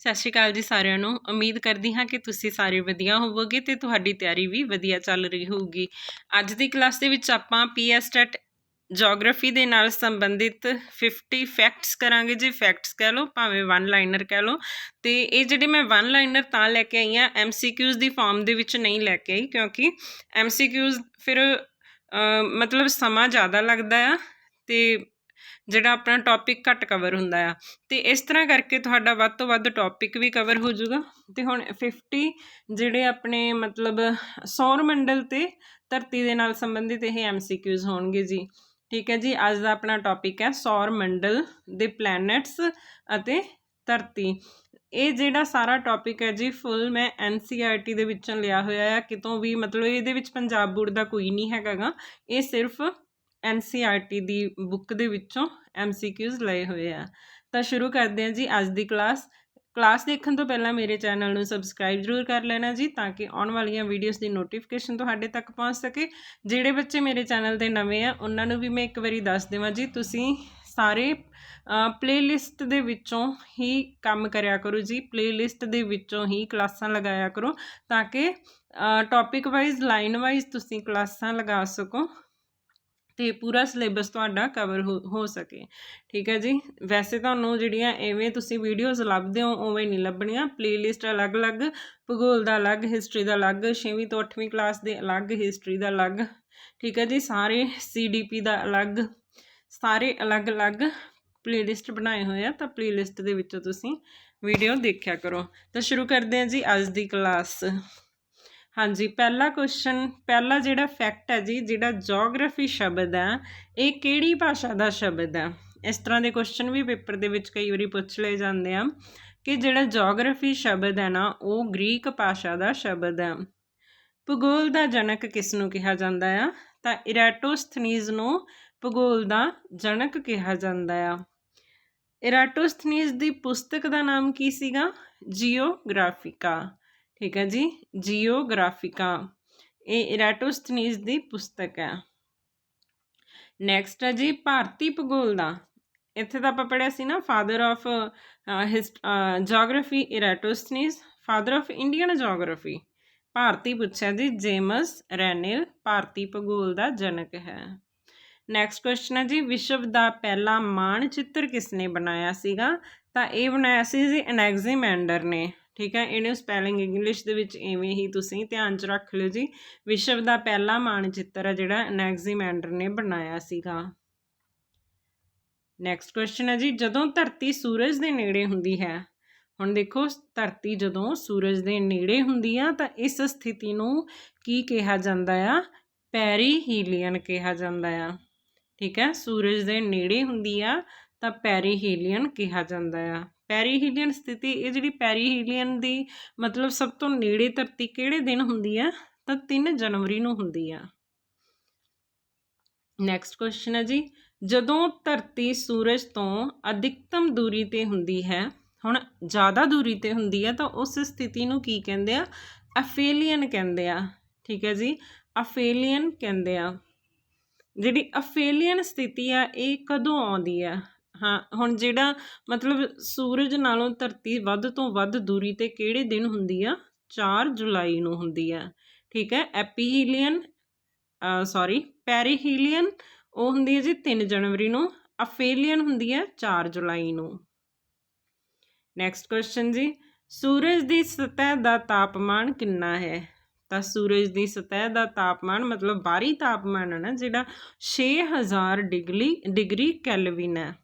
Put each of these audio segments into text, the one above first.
ਸਤਿ ਸ਼੍ਰੀ ਅਕਾਲ ਜੀ ਸਾਰਿਆਂ ਨੂੰ। ਉਮੀਦ ਕਰਦੀ ਹਾਂ ਕਿ ਤੁਸੀਂ ਸਾਰੇ ਵਧੀਆ ਹੋਵੋਗੇ ਤੇ ਤੁਹਾਡੀ ਤਿਆਰੀ ਵੀ ਵਧੀਆ ਚੱਲ ਰਹੀ ਹੋਊਗੀ। ਅੱਜ ਦੀ ਕਲਾਸ ਦੇ ਵਿੱਚ ਆਪਾਂ ਪੀਐਸ ਟੈਟ ਜੀਓਗ੍ਰਾਫੀ ਦੇ ਨਾਲ ਸੰਬੰਧਿਤ 50 ਫੈਕਟਸ ਕਰਾਂਗੇ ਜੀ। ਫੈਕਟਸ ਕਹਿ ਲਓ, ਭਾਵੇਂ ਵਨ ਲਾਈਨਰ ਕਹਿ ਲਓ। ਤੇ ਇਹ ਜਿਹੜੇ ਮੈਂ ਵਨ ਲਾਈਨਰ ਤਾਂ ਲੈ ਕੇ ਆਈ ਆ ਐਮਸੀਕਿਊਜ਼ ਦੀ ਫਾਰਮ ਦੇ ਵਿੱਚ ਨਹੀਂ ਲੈ ਕੇ ਆਈ ਕਿਉਂਕਿ ਐਮਸੀਕਿਊਜ਼ ਫਿਰ ਮਤਲਬ ਸਮਾਂ ਜ਼ਿਆਦਾ ਲੱਗਦਾ ਆ ਤੇ ਜਿਹੜਾ ਆਪਣਾ ਟੌਪਿਕ ਘੱਟ ਕਵਰ ਹੁੰਦਾ ਆ। ਤੇ ਇਸ ਤਰ੍ਹਾਂ ਕਰਕੇ ਤੁਹਾਡਾ ਵੱਧ ਤੋਂ ਵੱਧ ਟੌਪਿਕ ਵੀ ਕਵਰ ਹੋ ਜਾਊਗਾ। ਤੇ ਹੁਣ 50 ਜਿਹੜੇ ਆਪਣੇ ਮਤਲਬ ਸੌਰ ਮੰਡਲ ਤੇ ਧਰਤੀ ਦੇ ਨਾਲ ਸੰਬੰਧਿਤ ਇਹ ਐਮਸੀਕਿਊਜ਼ ਹੋਣਗੇ ਜੀ। ਠੀਕ ਹੈ ਜੀ, ਅੱਜ ਦਾ ਆਪਣਾ ਟੌਪਿਕ ਹੈ ਸੌਰ ਮੰਡਲ ਦੇ ਪਲੈਨਟਸ ਅਤੇ ਧਰਤੀ। ਇਹ ਜਿਹੜਾ ਸਾਰਾ ਟੌਪਿਕ ਹੈ ਜੀ ਫੁੱਲ ਮੈਂ ਐਨਸੀਈਆਰਟੀ ਦੇ ਵਿੱਚੋਂ ਲਿਆ ਹੋਇਆ ਹੈ ਕਿਤੋਂ ਵੀ ਮਤਲਬ ਇਹਦੇ ਵਿੱਚ ਪੰਜਾਬ ਬੋਰਡ ਦਾ ਕੋਈ ਨਹੀਂ ਹੈਗਾਗਾ ਇਹ ਸਿਰਫ ਐਨਸੀਈਆਰਟੀ ਦੀ ਬੁੱਕ ਦੇ ਵਿੱਚੋਂ ਐਮਸੀਕਿਊਜ਼ ਲਏ ਹੋਏ ਆ। ਤਾਂ ਸ਼ੁਰੂ ਕਰਦੇ ਹਾਂ ਜੀ ਅੱਜ ਦੀ ਕਲਾਸ। ਕਲਾਸ ਦੇਖਣ ਤੋਂ ਪਹਿਲਾਂ ਮੇਰੇ ਚੈਨਲ ਨੂੰ ਸਬਸਕ੍ਰਾਈਬ ਜ਼ਰੂਰ ਕਰ ਲੈਣਾ ਜੀ ਤਾਂ ਕਿ ਆਉਣ ਵਾਲੀਆਂ ਵੀਡੀਓਜ਼ ਦੀ ਨੋਟੀਫਿਕੇਸ਼ਨ ਤੁਹਾਡੇ ਤੱਕ ਪਹੁੰਚ ਸਕੇ। ਜਿਹੜੇ ਬੱਚੇ ਮੇਰੇ ਚੈਨਲ ਤੇ ਨਵੇਂ ਆ, ਉਹਨਾਂ ਨੂੰ ਵੀ ਮੈਂ ਇੱਕ ਵਾਰੀ ਦੱਸ ਦੇਵਾਂ ਜੀ, ਤੁਸੀਂ ਸਾਰੇ ਪਲੇਲਿਸਟ ਦੇ ਵਿੱਚੋਂ ਹੀ ਕੰਮ ਕਰਿਆ ਕਰੋ ਜੀ। ਪਲੇਲਿਸਟ ਦੇ ਵਿੱਚੋਂ ਹੀ ਕਲਾਸਾਂ ਲਗਾਇਆ ਕਰੋ ਤਾਂ ਕਿ ਟੌਪਿਕ ਵਾਈਜ਼ ਲਾਈਨ ਵਾਈਜ਼ ਤੁਸੀਂ ਕਲਾਸਾਂ ਲਗਾ ਸਕੋ। ਤੇ ਪੂਰਾ ਸਿਲੇਬਸ ਤੁਹਾਡਾ ਕਵਰ ਹੋ ਸਕੇ। ਠੀਕ ਹੈ ਜੀ? ਵੈਸੇ ਤੁਹਾਨੂੰ ਜਿਹੜੀਆਂ ਐਵੇਂ ਤੁਸੀਂ ਵੀਡੀਓਜ਼ ਲੱਭਦੇ ਹੋ, ਉਵੇਂ ਨਹੀਂ ਲੱਭਣੀਆਂ। ਪਲੇਲਿਸਟ ਅਲੱਗ-ਅਲੱਗ, ਭੂਗੋਲ ਦਾ ਅਲੱਗ ਹਿਸਟਰੀ ਦਾ ਅਲੱਗ 6ਵੀਂ ਤੋਂ 8ਵੀਂ ਕਲਾਸ ਦੇ ਅਲੱਗ ਹਿਸਟਰੀ ਦਾ ਅਲੱਗ। ਠੀਕ ਹੈ ਜੀ? ਸਾਰੇ ਸੀਡੀਪੀ ਦਾ ਅਲੱਗ, ਸਾਰੇ ਅਲੱਗ-ਅਲੱਗ ਪਲੇਲਿਸਟ ਬਣਾਏ ਹੋਏ ਆ, ਤਾਂ ਪਲੇਲਿਸਟ ਦੇ ਵਿੱਚੋਂ ਤੁਸੀਂ ਵੀਡੀਓ ਦੇਖਿਆ ਕਰੋ। ਤਾਂ ਸ਼ੁਰੂ ਕਰਦੇ ਹਾਂ ਜੀ ਅੱਜ ਦੀ ਕਲਾਸ ਹਾਂਜੀ, ਪਹਿਲਾ ਕੁਐਸਚਨ ਪਹਿਲਾ ਜਿਹੜਾ ਫੈਕਟ ਹੈ ਜੀ, ਜਿਹੜਾ ਜੋਗ੍ਰਾਫੀ ਸ਼ਬਦ ਹੈ, ਇਹ ਕਿਹੜੀ ਭਾਸ਼ਾ ਦਾ ਸ਼ਬਦ ਹੈ? ਇਸ ਤਰ੍ਹਾਂ ਦੇ ਕੁਐਸਚਨ ਵੀ ਪੇਪਰ ਦੇ ਵਿੱਚ ਕਈ ਵਾਰੀ ਪੁੱਛ ਲਏ ਜਾਂਦੇ ਆ ਕਿ ਜਿਹੜਾ ਜੋਗ੍ਰਾਫੀ ਸ਼ਬਦ ਹੈ ਨਾ, ਉਹ ਗ੍ਰੀਕ ਭਾਸ਼ਾ ਦਾ ਸ਼ਬਦ ਹੈ। ਭੂਗੋਲ ਦਾ ਜਨਕ ਕਿਸ ਨੂੰ ਕਿਹਾ ਜਾਂਦਾ ਆ? ਤਾਂ ਇਰੈਟੋਸਥਨੀਜ਼ ਨੂੰ ਭੂਗੋਲ ਦਾ ਜਨਕ ਕਿਹਾ ਜਾਂਦਾ ਆ। ਇਰਾਟੋਸਥਨੀਜ਼ ਦੀ ਪੁਸਤਕ ਦਾ ਨਾਮ ਕੀ ਸੀਗਾ? ਜੀਓਗ੍ਰਾਫਿਕਾ। ਠੀਕ ਹੈ ਜੀ, ਜੀਓਗ੍ਰਾਫਿਕਾ। ਇਹ ਇਰਾਟੋਸਥਨੀਜ਼ ਦੀ ਪੁਸਤਕ ਹੈ। ਨੈਕਸਟ ਹੈ ਜੀ, ਭਾਰਤੀ ਭੂਗੋਲ ਦਾ। ਇੱਥੇ ਤਾਂ ਆਪਾਂ ਪੜਿਆ ਸੀ ਨਾ father of geography Eratosthenes father of Indian geography ਭਾਰਤੀ ਪੁੱਛਿਆ ਜੀ, ਜੇਮਸ ਰੈਨਿਲ ਭਾਰਤੀ ਭੂਗੋਲ ਦਾ ਜਨਕ ਹੈ। ਨੈਕਸਟ ਕੁਐਸਚਨ ਹੈ ਜੀ, ਵਿਸ਼ਵ ਦਾ ਪਹਿਲਾ ਮਾਨਚਿੱਤਰ ਕਿਸ ਨੇ ਬਣਾਇਆ ਸੀਗਾ? ਤਾਂ ਇਹ ਬਣਾਇਆ ਸੀ ਜੀ ਅਨੈਗਜ਼ੀਮੈਂਡਰ ਨੇ। ਠੀਕ ਹੈ? ਇਹਨੂੰ ਸਪੈਲਿੰਗ ਇੰਗਲਿਸ਼ ਦੇ ਵਿੱਚ ਐਵੇਂ ਹੀ ਤੁਸੀਂ ਧਿਆਨ 'ਚ ਰੱਖ ਲਿਓ ਜੀ। ਵਿਸ਼ਵ ਦਾ ਪਹਿਲਾ ਮਾਨਚਿੱਤਰ ਹੈ ਜਿਹੜਾ ਅਨੈਗਜ਼ੀਮੈਂਡਰ ਨੇ ਬਣਾਇਆ ਸੀਗਾ। ਨੈਕਸਟ ਕੁਐਸਚਨ ਹੈ ਜੀ, ਜਦੋਂ ਧਰਤੀ ਸੂਰਜ ਦੇ ਨੇੜੇ ਹੁੰਦੀ ਹੈ, ਹੁਣ ਦੇਖੋ ਧਰਤੀ ਜਦੋਂ ਸੂਰਜ ਦੇ ਨੇੜੇ ਹੁੰਦੀ ਆ ਤਾਂ ਇਸ ਸਥਿਤੀ ਨੂੰ ਕੀ ਕਿਹਾ ਜਾਂਦਾ ਆ? ਪੈਰੀਹੀਲੀਅਨ ਕਿਹਾ ਜਾਂਦਾ ਆ। ਠੀਕ ਹੈ? ਸੂਰਜ ਦੇ ਨੇੜੇ ਹੁੰਦੀ ਆ ਤਾਂ ਪੈਰੀਹੀਲੀਅਨ ਕਿਹਾ ਜਾਂਦਾ ਆ। ਪੈਰੀਹੀਲੀਅਨ ਸਥਿਤੀ, ਇਹ ਜਿਹੜੀ ਪੈਰੀਹੀਲੀਅਨ ਦੀ ਮਤਲਬ ਸਭ ਤੋਂ ਨੇੜੇ ਧਰਤੀ ਕਿਹੜੇ ਦਿਨ ਹੁੰਦੀ ਆ? ਤਾਂ 3 ਜਨਵਰੀ ਨੂੰ ਹੁੰਦੀ ਆ। ਨੈਕਸਟ ਕੁਐਸਚਨ ਹੈ ਜੀ। ਜਦੋਂ ਧਰਤੀ ਸੂਰਜ ਤੋਂ ਅਧਿਕਤਮ ਦੂਰੀ ਤੇ ਹੁੰਦੀ ਹੈ, ਹੁਣ ਜ਼ਿਆਦਾ ਦੂਰੀ ਤੇ ਹੁੰਦੀ ਹੈ ਤਾਂ ਉਸ ਸਥਿਤੀ ਨੂੰ ਕੀ ਕਹਿੰਦੇ ਆ? ਅਫੇਲੀਅਨ ਕਹਿੰਦੇ ਆ। ਠੀਕ ਹੈ ਜੀ? ਅਫੇਲੀਅਨ ਕਹਿੰਦੇ ਆ। ਜਿਹੜੀ ਅਫੇਲੀਅਨ ਸਥਿਤੀ ਆ, ਇਹ ਕਦੋਂ ਆਉਂਦੀ ਆ? ਹਾਂ, ਹੁਣ ਜਿਹੜਾ ਮਤਲਬ ਸੂਰਜ ਨਾਲੋਂ ਧਰਤੀ ਵੱਧ ਤੋਂ ਵੱਧ ਦੂਰੀ ਤੇ ਕਿਹੜੇ ਦਿਨ ਹੁੰਦੀ ਆ? 4 ਜੁਲਾਈ ਨੂੰ ਹੁੰਦੀ ਆ। ਠੀਕ ਹੈ, ਐਪੀਹੀਲੀਅਨ ਸੌਰੀ ਪੈਰੀਹੀਲੀਅਨ, ਉਹ ਹੁੰਦੀ ਹੈ ਜੀ 3 ਜਨਵਰੀ ਨੂੰ, ਅਫੇਲੀਅਨ ਹੁੰਦੀ ਹੈ 4 ਜੁਲਾਈ ਨੂੰ। ਨੈਕਸਟ ਕੁਐਸਚਨ ਜੀ, ਸੂਰਜ ਦੀ ਸਤਹ ਦਾ ਤਾਪਮਾਨ ਕਿੰਨਾ ਹੈ? ਤਾਂ ਸੂਰਜ ਦੀ ਸਤਹ ਦਾ ਤਾਪਮਾਨ ਮਤਲਬ ਬਾਹਰੀ ਤਾਪਮਾਨ ਹੈ ਨਾ, ਜਿਹੜਾ 6000 ਡਿਗਰੀ ਡਿਗਰੀ ਕੈਲਵਿਨ ਹੈ।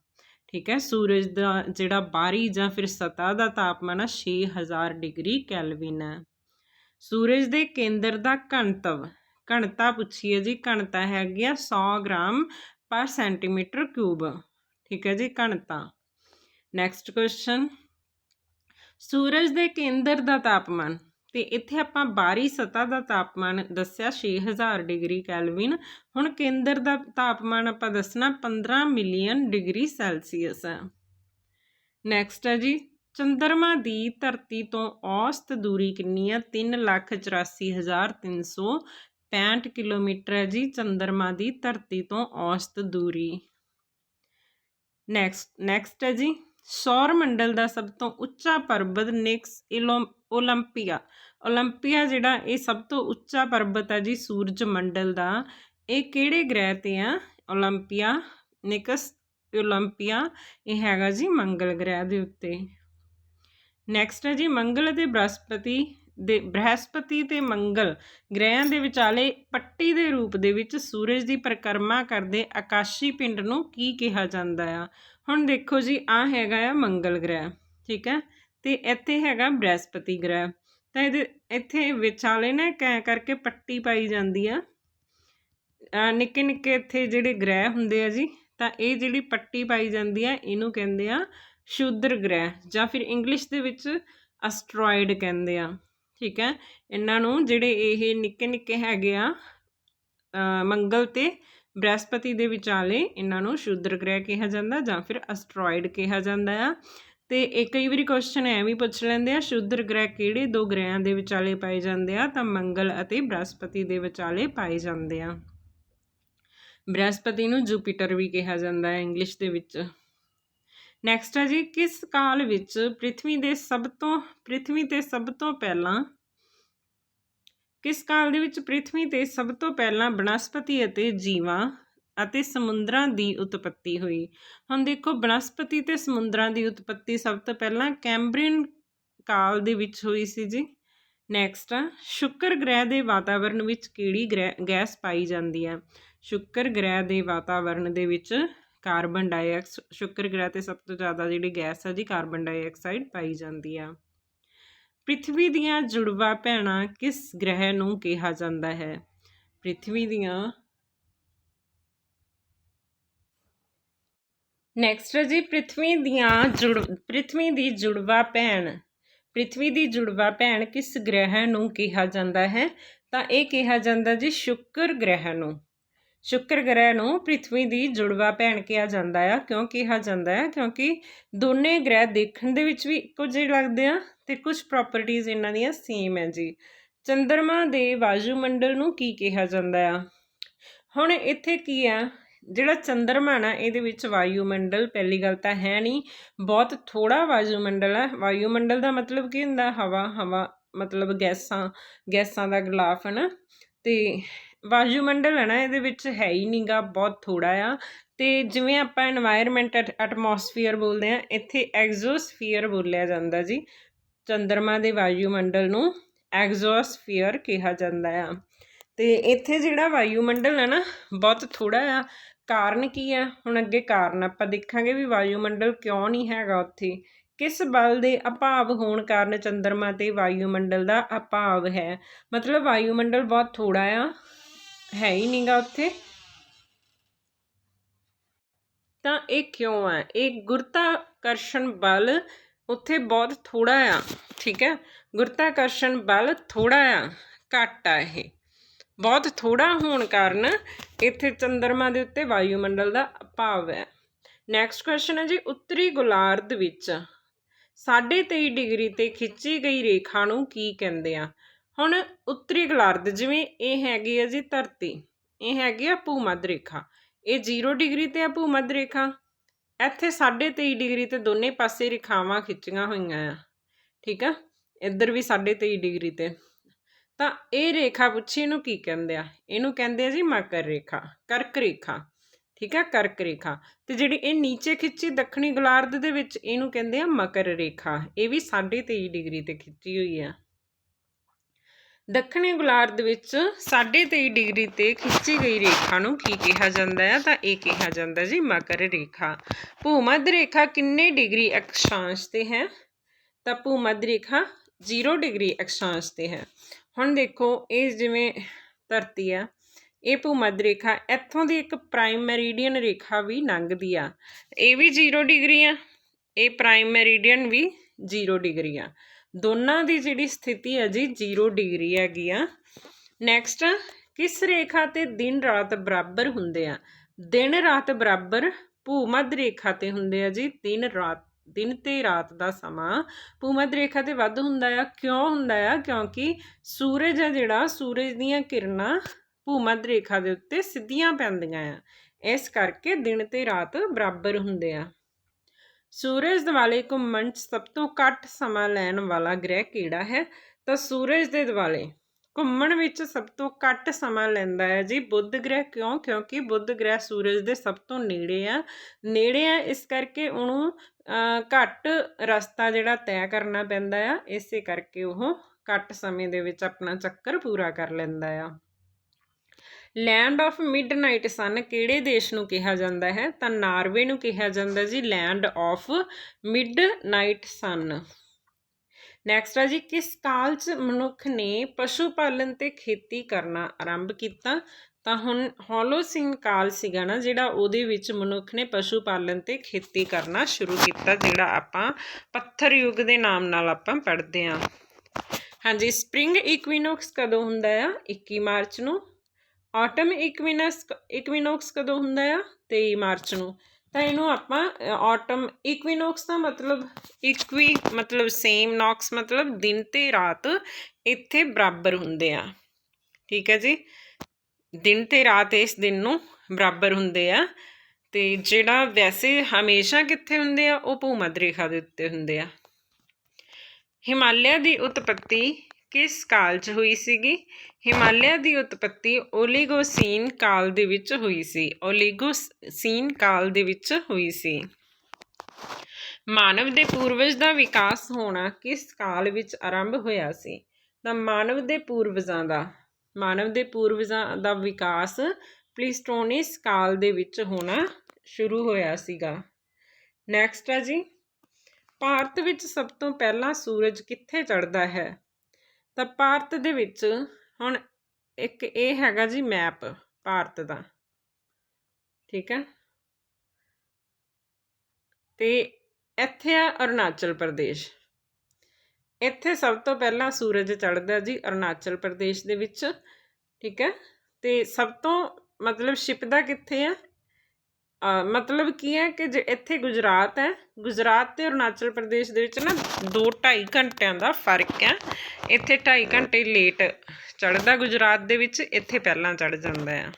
ਠੀਕ ਹੈ, ਸੂਰਜ ਦਾ ਜਿਹੜਾ ਬਾਹਰੀ ਜਾਂ ਫਿਰ ਸਤਹ ਦਾ ਤਾਪਮਾਨ ਹੈ 6000 ਡਿਗਰੀ ਕੈਲਵਿਨ ਹੈ। ਸੂਰਜ ਦੇ ਕੇਂਦਰ ਦਾ ਘਣਤਵ, ਘਣਤਾ ਪੁੱਛੀਏ ਜੀ, ਘਣਤਾ ਹੈਗੀ ਆ 100 ਗ੍ਰਾਮ ਪਰ ਸੈਂਟੀਮੀਟਰ ਕਿਊਬ, ਠੀਕ ਹੈ ਜੀ, ਘਣਤਾ। ਨੈਕਸਟ ਕੁਐਸਚਨ ਸੂਰਜ ਦੇ ਕੇਂਦਰ ਦਾ ਤਾਪਮਾਨ ਤੇ ਇੱਥੇ ਆਪਾਂ ਬਾਹਰੀ ਸਤਹ ਦਾ ਤਾਪਮਾਨ ਦੱਸਿਆ 6000 ਡਿਗਰੀ ਕੈਲਵਿਨ। ਹੁਣ ਕੇਂਦਰ ਦਾ ਤਾਪਮਾਨ ਆਪਾਂ ਦੱਸਣਾ 15 ਮਿਲੀਅਨ ਡਿਗਰੀ ਸੈਲਸੀਅਸ। ਹੈ ਨੈਕਸਟ ਹੈ ਜੀ, ਚੰਦਰਮਾ ਦੀ ਧਰਤੀ ਤੋਂ ਔਸਤ ਦੂਰੀ ਕਿੰਨੀ ਹੈ? 384365 ਕਿਲੋਮੀਟਰ ਹੈ ਜੀ, ਚੰਦਰਮਾ ਦੀ ਧਰਤੀ ਤੋਂ ਔਸਤ ਦੂਰੀ। ਨੈਕਸਟ ਨੈਕਸਟ ਹੈ ਜੀ ਸੌਰ ਮੰਡਲ ਦਾ ਸਭ ਤੋਂ ਉੱਚਾ ਪਰਬਤ ਨਿਕਸ ਇਲੋ- ਓਲੰਪੀਆ। ਓਲੰਪੀਆ ਜਿਹੜਾ ਇਹ ਸਭ ਤੋਂ ਉੱਚਾ ਪਰਬਤ ਹੈ ਜੀ ਸੂਰਜ ਮੰਡਲ ਦਾ, ਇਹ ਕਿਹੜੇ ਗ੍ਰਹਿ ਤੇ ਆ? ਓਲੰਪੀਆ, ਨਿਕਸ, ਓਲੰਪੀਆ, ਇਹ ਹੈਗਾ ਜੀ ਮੰਗਲ ਗ੍ਰਹਿ ਦੇ ਉੱਤੇ। ਨੈਕਸਟ ਹੈ ਜੀ ਮੰਗਲ ਅਤੇ ਬ੍ਰਹਸਪਤੀ ਦੇ, ਬ੍ਰਹਸਪਤੀ ਤੇ ਮੰਗਲ ਗ੍ਰਹਿਆਂ ਦੇ ਵਿਚਾਲੇ ਪੱਟੀ ਦੇ ਰੂਪ ਦੇ ਵਿੱਚ ਸੂਰਜ ਦੀ ਪਰਿਕਰਮਾ ਕਰਦੇ ਆਕਾਸ਼ੀ ਪਿੰਡ ਨੂੰ ਕੀ ਕਿਹਾ ਜਾਂਦਾ ਆ? ਹੁਣ ਦੇਖੋ ਜੀ ਆ ਹੈਗਾ ਆ ਮੰਗਲ ਗ੍ਰਹਿ, ਠੀਕ ਹੈ? ਤੇ ਇੱਥੇ ਹੈਗਾ ਬ੍ਰਹਸਪਤੀ ਗ੍ਰਹਿ। ਤਾਂ ਇਹਦੇ ਇੱਥੇ ਵਿਚਾਲੇ ਨਾ ਕੈ ਕਰਕੇ ਪੱਟੀ ਪਾਈ ਜਾਂਦੀ ਆ। ਨਿੱਕੇ ਨਿੱਕੇ ਇੱਥੇ ਜਿਹੜੇ ਗ੍ਰਹਿ ਹੁੰਦੇ ਆ ਜੀ, ਤਾਂ ਇਹ ਜਿਹੜੀ ਪੱਟੀ ਪਾਈ ਜਾਂਦੀ ਆ, ਇਹਨੂੰ ਕਹਿੰਦੇ ਆ ਸ਼ੂਦਰ ਗ੍ਰਹਿ ਜਾਂ ਫਿਰ ਇੰਗਲਿਸ਼ ਦੇ ਵਿੱਚ ਅਸਟਰੋਇਡ ਕਹਿੰਦੇ ਆ। ਠੀਕ ਹੈ? ਇਹਨਾਂ ਨੂੰ ਜਿਹੜੇ ਇਹ ਨਿੱਕੇ ਨਿੱਕੇ ਹੈਗੇ ਆ ਮੰਗਲ ਤੇ ਬ੍ਰਹਿਸਪਤੀ ਦੇ ਵਿਚਾਲੇ ਇਹਨਾਂ ਨੂੰ ਸ਼ੂਦਰ ਗ੍ਰਹਿ ਕਿਹਾ ਜਾਂਦਾ ਜਾਂ ਫਿਰ ਅਸਟਰੋਇਡ ਕਿਹਾ ਜਾਂਦਾ ਆ। ਤੇ ਇਹ ਕਈ ਵਾਰੀ ਕੁਐਸਚਨ ਐ ਵੀ ਪੁੱਛ ਲੈਂਦੇ ਆ, ਸ਼ੁੱਧ ਗ੍ਰਹਿ ਕਿਹੜੇ ਦੋ ਗ੍ਰਹਿਆਂ ਦੇ ਵਿਚਾਲੇ ਪਾਏ ਜਾਂਦੇ ਆ? ਤਾਂ ਮੰਗਲ ਅਤੇ ਬ੍ਰਹਸਪਤੀ ਦੇ ਵਿਚਾਲੇ ਪਾਏ ਜਾਂਦੇ ਆ। ਬ੍ਰਹਸਪਤੀ ਨੂੰ ਜੂਪੀਟਰ ਵੀ ਕਿਹਾ ਜਾਂਦਾ ਹੈ ਇੰਗਲਿਸ਼ ਦੇ ਵਿੱਚ। ਨੈਕਸਟ ਹੈ ਜੀ, ਕਿਸ ਕਾਲ ਵਿੱਚ ਪ੍ਰithvi ਦੇ ਸਭ ਤੋਂ ਪ੍ਰithvi ਤੇ ਸਭ ਤੋਂ ਪਹਿਲਾਂ, ਕਿਸ ਕਾਲ ਦੇ ਵਿੱਚ ਪ੍ਰithvi ਤੇ ਸਭ ਤੋਂ ਪਹਿਲਾਂ ਬਨਸਪਤੀ ਅਤੇ ਜੀਵਾਂ ਅਤੇ ਸਮੁੰਦਰਾਂ ਦੀ ਉਤਪਤੀ ਹੋਈ। ਹੁਣ ਦੇਖੋ, ਬਨਸਪਤੀ ਤੇ ਸਮੁੰਦਰਾਂ ਦੀ ਉਤਪਤੀ ਸਭ ਤੋਂ ਪਹਿਲਾਂ ਕੈਂਬਰੀਨ ਕਾਲ ਦੇ ਵਿੱਚ ਹੋਈ ਸੀ ਜੀ। ਨੈਕਸਟ ਆ, ਸ਼ੁੱਕਰ ਗ੍ਰਹਿ ਦੇ ਵਾਤਾਵਰਣ ਵਿੱਚ ਕਿਹੜੀ ਗ੍ਰਹਿ, ਗੈਸ ਪਾਈ ਜਾਂਦੀ ਹੈ? ਸ਼ੁੱਕਰ ਗ੍ਰਹਿ ਦੇ ਵਾਤਾਵਰਣ ਦੇ ਵਿੱਚ ਕਾਰਬਨ ਡਾਈਆਕਸ, ਸ਼ੁੱਕਰ ਗ੍ਰਹਿ ਤੇ ਸਭ ਤੋਂ ਜ਼ਿਆਦਾ ਜਿਹੜੀ ਗੈਸ ਹੈ ਜੀ, ਕਾਰਬਨ ਡਾਈਆਕਸਾਈਡ ਪਾਈ ਜਾਂਦੀ ਆ। ਪ੍ਰਿਥਵੀ ਦੀਆਂ ਜੁੜਵਾ ਭੈਣਾਂ ਕਿਸ ਗ੍ਰਹਿ ਨੂੰ ਕਿਹਾ ਜਾਂਦਾ ਹੈ? ਪ੍ਰਿਥਵੀ ਦੀਆਂ ਨੈਕਸਟ ਹੈ ਜੀ ਪ੍ਰithvi ਦੀਆਂ ਜੁੜ ਪ੍ਰithvi ਦੀ ਜੁੜਵਾ ਭੈਣ। ਪ੍ਰithvi ਦੀ ਜੁੜਵਾ ਭੈਣ ਕਿਸ ਗ੍ਰਹਿ ਨੂੰ ਕਿਹਾ ਜਾਂਦਾ ਹੈ? ਤਾਂ ਇਹ ਕਿਹਾ ਜਾਂਦਾ ਜੀ ਸ਼ੁੱਕਰ ਗ੍ਰਹਿ ਨੂੰ। ਸ਼ੁੱਕਰ ਗ੍ਰਹਿ ਨੂੰ ਪ੍ਰithvi ਦੀ ਜੁੜਵਾ ਭੈਣ ਕਿਹਾ ਜਾਂਦਾ ਆ। ਕਿਉਂ ਕਿਹਾ ਜਾਂਦਾ ਹੈ ਕਿਉਂਕਿ ਦੋਨੇ ਗ੍ਰਹਿ ਦੇਖਣ ਦੇ ਵਿੱਚ ਵੀ ਇੱਕੋ ਜਿਹੇ ਲੱਗਦੇ ਆ ਤੇ ਕੁਝ ਪ੍ਰਾਪਰਟੀਆਂ ਇਹਨਾਂ ਦੀਆਂ ਸੇਮ ਹੈ ਜੀ। ਚੰਦਰਮਾ ਦੇ ਵਾਯੂਮੰਡਲ ਨੂੰ ਕੀ ਕਿਹਾ ਜਾਂਦਾ ਆ? ਹੁਣ ਇੱਥੇ ਕੀ ਆ? ਜਿਹੜਾ ਚੰਦਰਮਾ ਨਾ, ਇਹਦੇ ਵਿੱਚ ਵਾਯੂਮੰਡਲ ਪਹਿਲੀ ਗੱਲ ਤਾਂ ਹੈ ਨਹੀਂ। ਬਹੁਤ ਥੋੜਾ ਵਾਯੂਮੰਡਲ ਹੈ। ਵਾਯੂਮੰਡਲ ਦਾ ਮਤਲਬ ਕੀ ਹੁੰਦਾ? ਹਵਾ ਹਵਾ ਮਤਲਬ ਗੈਸਾਂ ਗੈਸਾਂ ਦਾ ਗਲਾਫ, ਹੈ ਨਾ? ਤੇ ਵਾਯੂਮੰਡਲ ਹੈ ਨਾ, ਇਹਦੇ ਵਿੱਚ ਹੈ ਹੀ ਨਹੀਂਗਾ ਬਹੁਤ ਥੋੜਾ ਆ। ਤੇ ਜਿਵੇਂ ਆਪਾਂ এনवायरमेंट ਐਟਮੋਸਫੀਅਰ ਬੋਲਦੇ ਆ ਇੱਥੇ ਐਗਜ਼ੋਸਫੀਅਰ ਬੋਲਿਆ ਜਾਂਦਾ ਜੀ। ਚੰਦਰਮਾ ਦੇ ਵਾਯੂਮੰਡਲ ਨੂੰ ਐਗਜ਼ੋਸਫੀਅਰ ਕਿਹਾ ਜਾਂਦਾ ਆ। ਤੇ ਇੱਥੇ ਜਿਹੜਾ ਵਾਯੂਮੰਡਲ ਹੈ ਨਾ, ਬਹੁਤ ਥੋੜਾ ਆ। ਕਾਰਨ ਕੀ ਹੈ ਹੁਣ ਅੱਗੇ ਕਾਰਨ ਆਪਾਂ ਦੇਖਾਂਗੇ ਵੀ ਵਾਯੂਮੰਡਲ ਕਿਉਂ ਨਹੀਂ ਹੈਗਾ ਉੱਥੇ। ਕਿਸ ਬਲ ਦੇ ਅਭਾਵ ਹੋਣ ਕਾਰਨ ਚੰਦਰਮਾ ਤੇ ਵਾਯੂਮੰਡਲ ਦਾ ਅਭਾਵ ਹੈ? ਮਤਲਬ ਵਾਯੂਮੰਡਲ ਬਹੁਤ ਥੋੜਾ ਆ, ਹੈ ਹੀ ਨਹੀਂਗਾ ਉੱਥੇ। ਤਾਂ ਇਹ ਕਿਉਂ ਆ? ਇਹ ਗੁਰਤਾਕਰਸ਼ਣ ਬਲ ਉੱਥੇ ਬਹੁਤ ਥੋੜਾ ਆ, ਠੀਕ ਹੈ? ਗੁਰਤਾਕਰਸ਼ਣ ਬਲ ਥੋੜਾ ਆ, ਘੱਟ ਆ ਇਹ। ਬਹੁਤ ਥੋੜਾ ਹੋਣ ਕਾਰਨ ਇੱਥੇ ਚੰਦਰਮਾ ਦੇ ਉੱਤੇ ਵਾਯੂਮੰਡਲ ਦਾ ਅਭਾਵ ਹੈ। ਨੈਕਸਟ ਕੁਐਸਚਨ ਹੈ ਜੀ, ਉੱਤਰੀ ਗੋਲਾਰਧ ਵਿੱਚ 23.5 ਡਿਗਰੀ ਤੇ ਖਿੱਚੀ ਗਈ ਰੇਖਾ ਨੂੰ ਕੀ ਕਹਿੰਦੇ ਆ? ਹੁਣ ਉੱਤਰੀ ਗੋਲਾਰਧ ਜਿਵੇਂ ਇਹ ਹੈਗੀ ਹੈ ਜੀ ਧਰਤੀ, ਇਹ ਹੈਗੀ ਆ ਭੂਮੱਧ ਰੇਖਾ। ਇਹ 0 ਡਿਗਰੀ ਤੇ ਆ ਭੂਮੱਧ ਰੇਖਾ। ਇੱਥੇ 23.5 ਡਿਗਰੀ ਤੇ ਦੋਨੇ ਪਾਸੇ ਰੇਖਾਵਾਂ ਖਿੱਚੀਆਂ ਹੋਈਆਂ ਆ। ਠੀਕ ਆ? ਇੱਧਰ ਵੀ 23.5 ਡਿਗਰੀ ਤੇ। ਤਾਂ ਇਹ ਰੇਖਾ ਪੁੱਛੀ ਇਹਨੂੰ ਕੀ ਕਹਿੰਦੇ ਆ? ਇਹਨੂੰ ਕਹਿੰਦੇ ਆ ਜੀ ਮਕਰ ਰੇਖਾ, ਕਰਕ ਰੇਖਾ, ਠੀਕ ਹੈ ਕਰਕ ਰੇਖਾ। ਤੇ ਜਿਹੜੀ ਇਹ ਨੀਚੇ ਖਿੱਚੀ ਦੱਖਣੀ ਗੋਲਾਰਧ ਦੇ ਵਿੱਚ ਇਹਨੂੰ ਕਹਿੰਦੇ ਆ ਮਕਰ ਰੇਖਾ। ਇਹ ਵੀ 23.5 ਡਿਗਰੀ ਤੇ ਖਿੱਚੀ ਹੋਈ ਆ। ਦੱਖਣੀ ਗੋਲਾਰਧ ਵਿੱਚ 23.5 ਡਿਗਰੀ ਤੇ ਖਿੱਚੀ ਗਈ ਰੇਖਾ ਨੂੰ ਕੀ ਕਿਹਾ ਜਾਂਦਾ ਹੈ ਤਾਂ ਇਹ ਕਿਹਾ ਜਾਂਦਾ ਜੀ ਮਕਰ ਰੇਖਾ। ਭੂਮੱਧ ਰੇਖਾ ਕਿੰਨੇ ਡਿਗਰੀ ਅਕਸ਼ਾਂਸ਼ ਤੇ ਹੈ? ਤਾਂ ਭੂਮੱਧ ਰੇਖਾ 0 ਡਿਗਰੀ ਅਕਸ਼ਾਂਸ਼ ਤੇ ਹੈ। ਹੁਣ ਦੇਖੋ, ਇਹ ਜਿਵੇਂ ਧਰਤੀ ਆ, ਇਹ ਭੂਮੱਧ ਰੇਖਾ ਇੱਥੋਂ ਦੀ ਇੱਕ ਪ੍ਰਾਈਮ ਮੈਰੀਡੀਅਨ ਰੇਖਾ ਵੀ ਲੰਘਦੀ ਆ। ਇਹ ਵੀ 0 ਡਿਗਰੀ ਆ, ਇਹ ਪ੍ਰਾਈਮ ਮੈਰੀਡੀਅਨ ਵੀ 0 ਡਿਗਰੀ ਆ। ਦੋਨਾਂ ਦੀ ਜਿਹੜੀ ਸਥਿਤੀ ਹੈ ਜੀ 0 ਡਿਗਰੀ ਹੈਗੀ ਆ। ਨੈਕਸਟ ਕਿਸ ਰੇਖਾ ਤੇ ਦਿਨ ਰਾਤ ਬਰਾਬਰ ਹੁੰਦੇ ਆ? ਦਿਨ ਰਾਤ ਬਰਾਬਰ ਭੂਮੱਧ ਰੇਖਾ ਤੇ ਹੁੰਦੇ ਆ ਜੀ, ਦਿਨ ਰਾਤ ਦਿਨ ਤੇ ਰਾਤ ਦਾ ਸਮਾਂ ਭੂਮੱਧ ਰੇਖਾ ਤੇ ਵੱਧ ਹੁੰਦਾ ਆ। ਕਿਉਂ ਹੁੰਦਾ ਆ? ਕਿਉਂਕਿ ਸੂਰਜ ਆ ਜਿਹੜਾ, ਸੂਰਜ ਦੀਆਂ ਕਿਰਨਾਂ ਭੂਮੱਧ ਰੇਖਾ ਦੇ ਉੱਤੇ ਸਿੱਧੀਆਂ ਪੈਂਦੀਆਂ ਆ। ਇਸ ਕਰਕੇ ਦਿਨ ਤੇ ਰਾਤ ਬਰਾਬਰ ਹੁੰਦੇ ਆ। ਸੂਰਜ ਦੁਆਲੇ ਘੁੰਮਣ 'ਚ ਸਭ ਤੋਂ ਘੱਟ ਸਮਾਂ ਲੈਣ ਵਾਲਾ ਗ੍ਰਹਿ ਕਿਹੜਾ ਹੈ? ਤਾਂ ਸੂਰਜ ਦੇ ਦੁਆਲੇ ਘੁੰਮਣ ਵਿੱਚ ਸਭ ਤੋਂ ਘੱਟ ਸਮਾਂ ਲੈਂਦਾ ਹੈ। ਜੀ, ਬੁੱਧ ਗ੍ਰਹਿ ਕਿਉਂ? ਕਿਉਂਕਿ ਬੁੱਧ ਗ੍ਰਹਿ ਸੂਰਜ ਦੇ ਸਭ ਤੋਂ ਨੇੜੇ ਆ। ਨੇੜੇ ਆ, ਇਸ ਕਰਕੇ ਉਹਨੂੰ ਘੱਟ ਰਸਤਾ ਜਿਹੜਾ ਤੈਅ ਕਰਨਾ ਪੈਂਦਾ ਆ। ਇਸੇ ਕਰਕੇ ਉਹ ਘੱਟ ਸਮੇਂ ਦੇ ਵਿੱਚ ਆਪਣਾ ਚੱਕਰ ਪੂਰਾ ਕਰ ਲੈਂਦਾ ਆ। ਲੈਂਡ ਆਫ ਮਿਡਨਾਈਟ ਸਨ ਕਿਹੜੇ ਦੇਸ਼ ਨੂੰ ਕਿਹਾ ਜਾਂਦਾ ਹੈ? ਤਾਂ ਨਾਰਵੇ ਨੂੰ ਕਿਹਾ ਜਾਂਦਾ ਜੀ land of midnight sun next ਆ ਜੀ, ਕਿਸ ਕਾਲ ਚ ਮਨੁੱਖ ਨੇ ਪਸ਼ੂ ਪਾਲਣ ਤੇ ਖੇਤੀ ਕਰਨਾ ਆਰੰਭ ਕੀਤਾ? ਤਾਂ ਹੁਣ ਹੋਲੋਸਿਨ ਕਾਲ ਸੀਗਾ ਨਾ, ਜਿਹੜਾ ਉਹਦੇ ਵਿੱਚ ਮਨੁੱਖ ਨੇ ਪਸ਼ੂ ਪਾਲਣ ਤੇ ਖੇਤੀ ਕਰਨਾ ਸ਼ੁਰੂ ਕੀਤਾ, ਜਿਹੜਾ ਆਪਾਂ ਪੱਥਰ ਯੁੱਗ ਦੇ ਨਾਮ ਨਾਲ ਆਪਾਂ ਪੜ੍ਹਦੇ ਹਾਂ। ਹਾਂਜੀ, ਸਪ੍ਰਿੰਗ ਇਕਵੀਨੋਕਸ ਕਦੋਂ ਹੁੰਦਾ ਆ? 21 ਮਾਰਚ ਨੂੰ। ਆਟਮ ਇਕਵੀਨਸ ਇਕਵੀਨੋਕਸ ਕਦੋਂ ਹੁੰਦਾ ਆ? 23 ਮਾਰਚ ਨੂੰ। ਤਾਂ ਇਹਨੂੰ ਆਪਾਂ ਆਟਮ ਇਕਵੀਨੋਕਸ ਦਾ ਮਤਲਬ ਇਕਵੀ ਮਤਲਬ ਸੇਮ ਨੋਕਸ ਮਤਲਬ ਦਿਨ ਤੇ ਰਾਤ ਇੱਥੇ ਬਰਾਬਰ ਹੁੰਦੇ ਆ। ਠੀਕ ਹੈ ਜੀ? ਦਿਨ ਤੇ ਰਾਤ ਇਸ ਦਿਨ ਨੂੰ ਬਰਾਬਰ ਹੁੰਦੇ ਆ। ਤੇ ਜਿਹੜਾ ਵੈਸੇ ਹਮੇਸ਼ਾ ਕਿੱਥੇ ਹੁੰਦੇ ਆ, ਉਹ ਭੂਮੱਧ ਰੇਖਾ ਦੇ ਉੱਤੇ ਹੁੰਦੇ ਆ। ਹਿਮਾਲਿਆ ਦੀ ਉਤਪਤੀ ਕਿਸ ਕਾਲ 'ਚ ਹੋਈ ਸੀਗੀ। ਹਿਮਾਲਿਆ ਦੀ ਉਤਪਤੀ ਓਲੀਗੋਸੀਨ ਕਾਲ ਦੇ ਵਿੱਚ ਹੋਈ ਸੀ। ਓਲੀਗੋਸੀਨ ਕਾਲ ਦੇ ਵਿੱਚ ਹੋਈ ਸੀ। ਮਾਨਵ ਦੇ ਪੂਰਵਜ ਦਾ ਵਿਕਾਸ ਹੋਣਾ ਕਿਸ ਕਾਲ ਵਿੱਚ ਆਰੰਭ ਹੋਇਆ ਸੀ? ਤਾਂ ਮਾਨਵ ਦੇ ਪੂਰਵਜਾਂ ਦਾ। ਮਾਨਵ ਦੇ ਪੂਰਵਜਾਂ ਦਾ ਵਿਕਾਸ ਪਲੀਸਟੋਨਿਸ ਕਾਲ ਦੇ ਵਿੱਚ ਹੋਣਾ ਸ਼ੁਰੂ ਹੋਇਆ ਸੀਗਾ। ਨੈਕਸਟ ਹੈ ਜੀ। ਭਾਰਤ ਵਿੱਚ ਸਭ ਤੋਂ ਪਹਿਲਾਂ ਸੂਰਜ ਕਿੱਥੇ ਚੜ੍ਹਦਾ ਹੈ? ਤਾਂ ਭਾਰਤ ਦੇ ਵਿੱਚ ਹੁਣ ਇੱਕ ਇਹ ਹੈਗਾ ਜੀ ਮੈਪ ਭਾਰਤ ਦਾ। ਠੀਕ ਹੈ? ਤੇ ਇੱਥੇ ਆ ਅਰੁਣਾਚਲ ਪ੍ਰਦੇਸ਼। ਇੱਥੇ ਸਭ ਤੋਂ ਪਹਿਲਾਂ ਸੂਰਜ ਚੜ੍ਹਦਾ ਜੀ ਅਰੁਣਾਚਲ ਪ੍ਰਦੇਸ਼ ਦੇ ਵਿੱਚ। ਠੀਕ ਹੈ? ਤੇ ਸਭ ਤੋਂ ਮਤਲਬ ਛਿਪਦਾ ਕਿੱਥੇ ਆ? ਮਤਲਬ ਕੀ ਹੈ ਕਿ ਜੇ ਇੱਥੇ ਗੁਜਰਾਤ ਹੈ, ਗੁਜਰਾਤ ਤੇ ਅਰੁਣਾਚਲ ਪ੍ਰਦੇਸ਼ ਦੇ ਵਿੱਚ ਨਾ 2.5 ਘੰਟਿਆਂ ਦਾ ਫ਼ਰਕ ਹੈ। ਇੱਥੇ 2.5 ਘੰਟੇ ਲੇਟ ਚੜ੍ਹਦਾ ਗੁਜਰਾਤ ਦੇ ਵਿੱਚ, ਇੱਥੇ ਪਹਿਲਾਂ ਚੜ੍ਹ ਜਾਂਦਾ ਹੈ।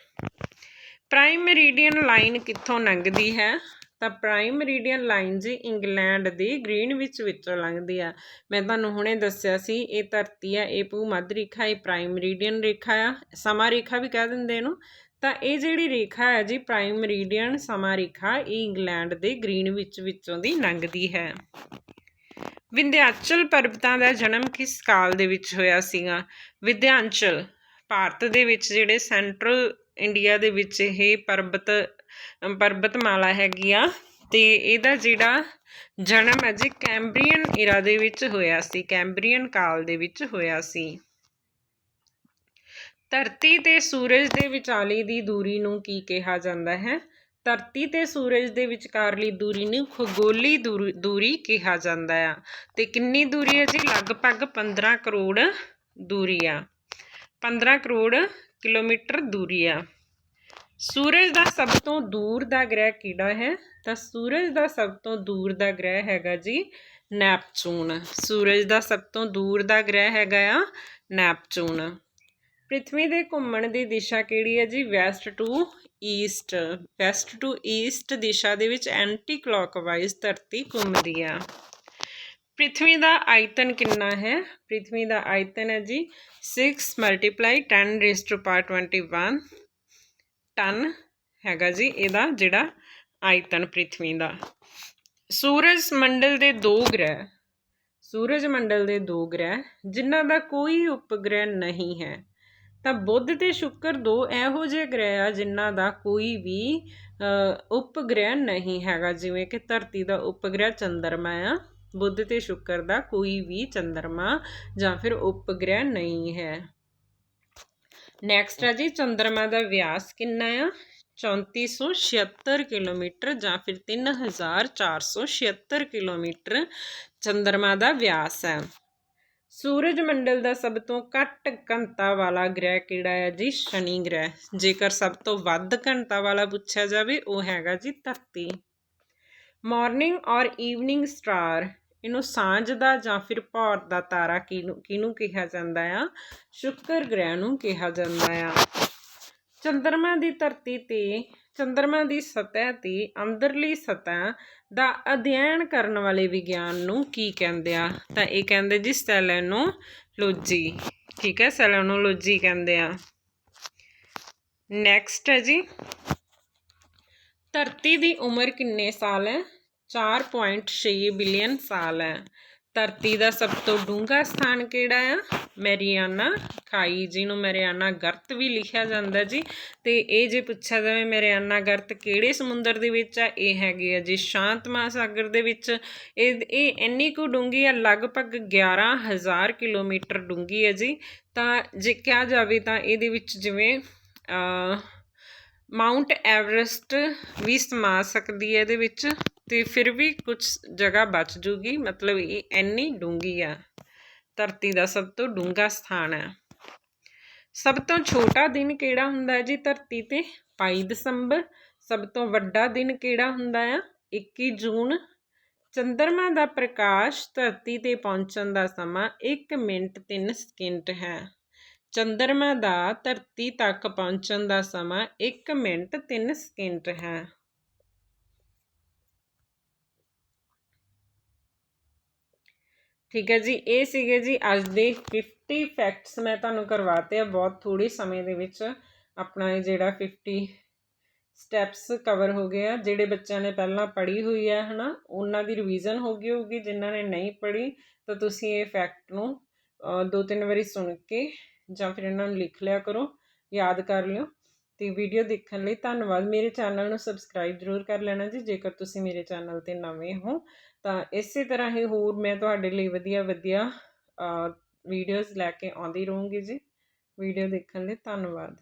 ਪ੍ਰਾਈਮ ਮੈਰੀਡੀਅਨ ਲਾਈਨ ਕਿੱਥੋਂ ਲੰਘਦੀ ਹੈ? ਤਾਂ ਪ੍ਰਾਈਮ ਮੈਰੀਡੀਅਨ ਲਾਈਨ ਜੀ ਇੰਗਲੈਂਡ ਦੀ ਗ੍ਰੀਨਵਿਚ ਵਿੱਚੋਂ ਲੰਘਦੀ ਆ ਮੈਂ ਤੁਹਾਨੂੰ ਹੁਣੇ ਦੱਸਿਆ ਸੀ, ਇਹ ਧਰਤੀ ਆ ਇਹ ਭੂ-ਮੱਧ ਰੇਖਾ, ਇਹ ਪ੍ਰਾਈਮ ਮੈਰੀਡੀਅਨ ਰੇਖਾ ਆ। ਸਮਾਂ ਰੇਖਾ ਵੀ ਕਹਿ ਦਿੰਦੇ ਇਹਨੂੰ। ਤਾਂ ਇਹ ਜਿਹੜੀ ਰੇਖਾ ਹੈ ਜੀ ਪ੍ਰਾਈਮ ਮੈਰੀਡੀਅਨ ਸਮਾਂ ਰੇਖਾ, ਇਹ ਇੰਗਲੈਂਡ ਦੇ ਗ੍ਰੀਨਵਿਚ ਵਿੱਚੋਂ ਦੀ ਲੰਘਦੀ ਹੈ। ਵਿੰਧਿਆਚਲ ਪਰਬਤਾਂ ਦਾ ਜਨਮ ਕਿਸ ਕਾਲ ਦੇ ਵਿੱਚ ਹੋਇਆ ਸੀਗਾ? ਵਿੰਧਿਆਚਲ, ਭਾਰਤ ਦੇ ਵਿੱਚ ਜਿਹੜੇ ਸੈਂਟਰਲ ਇੰਡੀਆ ਦੇ ਵਿੱਚ ਇਹ ਪਰਬਤ, ਪਰਬਤਮਾਲਾ ਹੈਗੀ ਆ ਤੇ ਇਹਦਾ ਜਿਹੜਾ ਜਨਮ ਹੈ ਜੀ ਕੈਂਬਰੀਅਨ ਇਰਾ ਦੇ ਵਿੱਚ ਹੋਇਆ ਸੀ ਕੈਂਬਰੀਅਨ ਕਾਲ ਦੇ ਵਿੱਚ ਹੋਇਆ ਸੀ। ਧਰਤੀ ਤੇ ਸੂਰਜ ਦੇ ਵਿਚਾਲੇ ਦੀ ਦੂਰੀ ਨੂੰ ਕੀ ਕਿਹਾ ਜਾਂਦਾ ਹੈ? ਧਰਤੀ ਤੇ ਸੂਰਜ ਦੇ ਵਿਚਕਾਰਲੀ ਦੂਰੀ ਨੂੰ ਖਗੋਲੀ ਦੂਰ- ਦੂਰੀ ਕਿਹਾ ਜਾਂਦਾ ਆ। ਤੇ ਕਿੰਨੀ ਦੂਰੀ ਹੈ ਜੀ? ਲਗਭਗ 15 ਕਰੋੜ ਦੂਰੀ ਆ। 15 ਕਰੋੜ ਕਿਲੋਮੀਟਰ ਦੂਰੀ ਆ। ਸੂਰਜ ਦਾ ਸਭ ਤੋਂ ਦੂਰ ਦਾ ਗ੍ਰਹਿ ਕਿਹੜਾ ਹੈ? ਤਾਂ ਸੂਰਜ ਦਾ ਸਭ ਤੋਂ ਦੂਰ ਦਾ ਗ੍ਰਹਿ ਹੈਗਾ ਜੀ ਨੈਪਚੂਨ। ਸੂਰਜ ਦਾ ਸਭ ਤੋਂ ਦੂਰ ਦਾ ਗ੍ਰਹਿ ਹੈਗਾ ਆ ਨੈਪਚੂਨ। ਪ੍ਰਿਥਵੀ ਦੇ ਘੁੰਮਣ ਦੀ ਦਿਸ਼ਾ ਕਿਹੜੀ ਹੈ ਜੀ? West to east. West to east ਦਿਸ਼ਾ ਦੇ ਵਿੱਚ ਐਂਟੀ ਕਲੌਕਵਾਈਜ਼ ਧਰਤੀ ਘੁੰਮਦੀ ਆ। ਪ੍ਰਿਥਵੀ ਦਾ ਆਇਤਨ ਕਿੰਨਾ ਹੈ? ਪ੍ਰਿਥਵੀ ਦਾ ਆਇਤਨ ਹੈ ਜੀ 6 multiply 10 raise to power 21 ton ਹੈਗਾ ਜੀ ਇਹਦਾ ਜਿਹੜਾ ਆਇਤਨ ਪ੍ਰਿਥਵੀ ਦਾ। ਸੂਰਜ ਮੰਡਲ ਦੇ ਦੋ ਗ੍ਰਹਿ, ਸੂਰਜ ਮੰਡਲ ਦੇ ਦੋ ਗ੍ਰਹਿ ਜਿਨ੍ਹਾਂ ਦਾ ਕੋਈ ਉਪਗ੍ਰਹਿ ਨਹੀਂ ਹੈ। ਤਾਂ ਬੁੱਧ ਤੇ ਸ਼ੁੱਕਰ ਦੋ ਇਹੋ ਜਿਹੇ ਗ੍ਰਹਿ ਆ ਜਿਨ੍ਹਾਂ ਦਾ ਕੋਈ ਵੀ ਅ, ਉਪਗ੍ਰਹਿ ਨਹੀਂ ਹੈਗਾ। ਜਿਵੇਂ ਕਿ ਧਰਤੀ ਦਾ ਉਪਗ੍ਰਹਿ ਚੰਦਰਮਾ ਆ ਬੁੱਧ ਤੇ ਸ਼ੁੱਕਰ ਦਾ ਕੋਈ ਵੀ ਚੰਦਰਮਾ ਜਾਂ ਫਿਰ ਉਪਗ੍ਰਹਿ ਨਹੀਂ ਹੈ। ਨੈਕਸਟ ਆ ਜੀ ਚੰਦਰਮਾ ਦਾ ਵਿਆਸ ਕਿੰਨਾ ਆ? 3476 ਕਿਲੋਮੀਟਰ ਜਾਂ ਫਿਰ 3476 ਕਿਲੋਮੀਟਰ ਚੰਦਰਮਾ ਦਾ ਵਿਆਸ ਹੈ ਸੂਰਜ ਮੰਡਲ ਦਾ ਸਭ ਤੋਂ ਘੱਟ ਘਣਤਾ ਵਾਲਾ ਗ੍ਰਹਿ ਕਿਹੜਾ ਹੈ ਜੀ? ਸ਼ਨੀ ਗ੍ਰਹਿ। ਜੇਕਰ ਸਭ ਤੋਂ ਵੱਧ ਘਣਤਾ ਵਾਲਾ ਪੁੱਛਿਆ ਜਾਵੇ, ਉਹ ਹੈਗਾ ਜੀ ਧਰਤੀ। ਮਾਰਨਿੰਗ ਔਰ ਈਵਨਿੰਗ ਸਟਾਰ ਇਹਨੂੰ ਸਾਂਝ ਦਾ ਜਾਂ ਫਿਰ ਭੌਰ ਦਾ ਤਾਰਾ ਕਿਹਨੂੰ ਕਿਹਨੂੰ ਕਿਹਾ ਜਾਂਦਾ ਆ? ਸ਼ੁੱਕਰ ਗ੍ਰਹਿ ਨੂੰ ਕਿਹਾ ਜਾਂਦਾ ਆ। ਚੰਦਰਮਾ ਦੀ ਧਰਤੀ ਤੇ, ਚੰਦਰਮਾ ਦੀ ਸਤਹ ਤੇ ਅੰਦਰਲੀ ਸਤਹ ਦਾ ਅਧਿਐਨ ਕਰਨ ਵਾਲੇ ਵਿਗਿਆਨ ਨੂੰ ਕੀ ਕਹਿੰਦੇ ਆ? ਤਾਂ ਇਹ ਕਹਿੰਦੇ ਜੀ ਸੈਲੈਨੋਲੋਜੀ। ਠੀਕ ਹੈ, ਸੈਲੈਨੋਲੋਜੀ ਕਹਿੰਦੇ ਆ। ਨੈਕਸਟ ਹੈ ਜੀ। ਧਰਤੀ ਦੀ ਉਮਰ ਕਿੰਨੇ ਸਾਲ ਹੈ? 4.6 ਬਿਲੀਅਨ ਸਾਲ ਹੈ। ਧਰਤੀ ਦਾ ਸਭ ਤੋਂ ਡੂੰਘਾ ਸਥਾਨ ਕਿਹੜਾ ਆ? ਮੈਰੀਆਨਾ। ਖਾਈ ਜਿਹਨੂੰ ਮੈਰੀਆਨਾ ਗਰਤ ਵੀ ਲਿਖਿਆ ਜਾਂਦਾ ਜੀ। ਤੇ ਇਹ ਜੇ ਪੁੱਛਿਆ ਜਾਵੇ ਮੈਰੀਆਨਾ ਗਰਤ ਕਿਹੜੇ ਸਮੁੰਦਰ ਦੇ ਵਿੱਚ ਆ? ਇਹ ਹੈਗੇ ਆ ਜੀ ਸ਼ਾਂਤ ਮਹਾਸਾਗਰ ਦੇ ਵਿੱਚ। ਇਹ ਇਹ ਇੰਨੀ ਕੁ ਡੂੰਘੀ ਆ, ਲਗਭਗ 11000 ਕਿਲੋਮੀਟਰ ਡੂੰਘੀ ਹੈ ਜੀ। ਤਾਂ ਜੇ ਕਿਹਾ ਜਾਵੇ ਤਾਂ ਇਹਦੇ ਵਿੱਚ ਜਿਵੇਂ ਮਾਊਂਟ ਐਵਰੈਸਟ ਵੀ ਸਮਾ ਸਕਦੀ ਹੈ ਇਹਦੇ ਵਿੱਚ। ਤੇ ਫਿਰ ਵੀ ਕੁਝ ਜਗ੍ਹਾ ਬਚ ਜੂਗੀ, ਮਤਲਬ ਇਹ ਇੰਨੀ ਡੂੰਗੀ ਆ, ਧਰਤੀ ਦਾ ਸਭ ਤੋਂ ਡੂੰਗਾ ਸਥਾਨ ਹੈ ਸਭ ਤੋਂ ਛੋਟਾ ਦਿਨ ਕਿਹੜਾ ਹੁੰਦਾ ਹੈ ਜੀ ਧਰਤੀ ਤੇ? 22 ਦਸੰਬਰ, ਸਭ ਤੋਂ ਵੱਡਾ ਦਿਨ ਕਿਹੜਾ ਹੁੰਦਾ ਆ? 21 ਜੂਨ, ਚੰਦਰਮਾ ਦਾ ਪ੍ਰਕਾਸ਼ ਧਰਤੀ ਤੇ ਪਹੁੰਚਣ ਦਾ ਸਮਾਂ 1 ਮਿੰਟ 3 ਸਕਿੰਟ ਹੈ। ਚੰਦਰਮਾ ਦਾ ਧਰਤੀ ਤੱਕ ਪਹੁੰਚਣ ਦਾ ਸਮਾਂ 1 ਮਿੰਟ 3 ਸਕਿੰਟ ਹੈ। ਠੀਕ ਹੈ ਜੀ, ਇਹ ਸੀਗੇ ਜੀ ਅੱਜ ਦੇ 50 ਫੈਕਟਸ ਮੈਂ ਤੁਹਾਨੂੰ ਕਰਵਾਤੇ ਆ ਬਹੁਤ ਥੋੜੇ ਸਮੇਂ ਦੇ ਵਿੱਚ। ਆਪਣਾ ਇਹ ਜਿਹੜਾ 50 ਸਟੈਪਸ ਕਵਰ ਹੋ ਗਏ ਆ, ਜਿਹੜੇ ਬੱਚਿਆਂ ਨੇ ਪਹਿਲਾਂ ਪੜ੍ਹੀ ਹੋਈ ਹੈ ਹਨਾ, ਉਹਨਾਂ ਦੀ ਰਿਵੀਜ਼ਨ ਹੋ ਗਈ ਹੋਊਗੀ, ਜਿਨ੍ਹਾਂ ਨੇ ਨਹੀਂ ਪੜ੍ਹੀ, ਤਾਂ ਤੁਸੀਂ ਇਹ ਫੈਕਟ ਨੂੰ ਦੋ ਤਿੰਨ ਵਾਰੀ ਸੁਣ ਕੇ ਜਾਂ ਫਿਰ ਇਹਨਾਂ ਨੂੰ ਲਿਖ ਲਿਆ ਕਰੋ, ਯਾਦ ਕਰ ਲਿਓ। ਤੇ ਵੀਡੀਓ ਦੇਖਣ ਲਈ ਧੰਨਵਾਦ। ਮੇਰੇ ਚੈਨਲ ਨੂੰ ਸਬਸਕ੍ਰਾਈਬ ਜ਼ਰੂਰ ਕਰ ਲੈਣਾ ਜੀ, ਜੇਕਰ ਤੁਸੀਂ ਮੇਰੇ ਚੈਨਲ ਤੇ ਨਵੇਂ ਹੋ ਤਾਂ ਇਸੇ ਤਰ੍ਹਾਂ ਹੀ ਹੋਰ ਮੈਂ ਤੁਹਾਡੇ ਲਈ ਵਧੀਆ ਵਧੀਆ ਵੀਡੀਓਜ਼ ਲੈ ਕੇ ਆਉਂਦੀ ਰਹੂੰਗੀ ਜੀ। ਵੀਡੀਓ ਦੇਖਣ ਲਈ ਧੰਨਵਾਦ।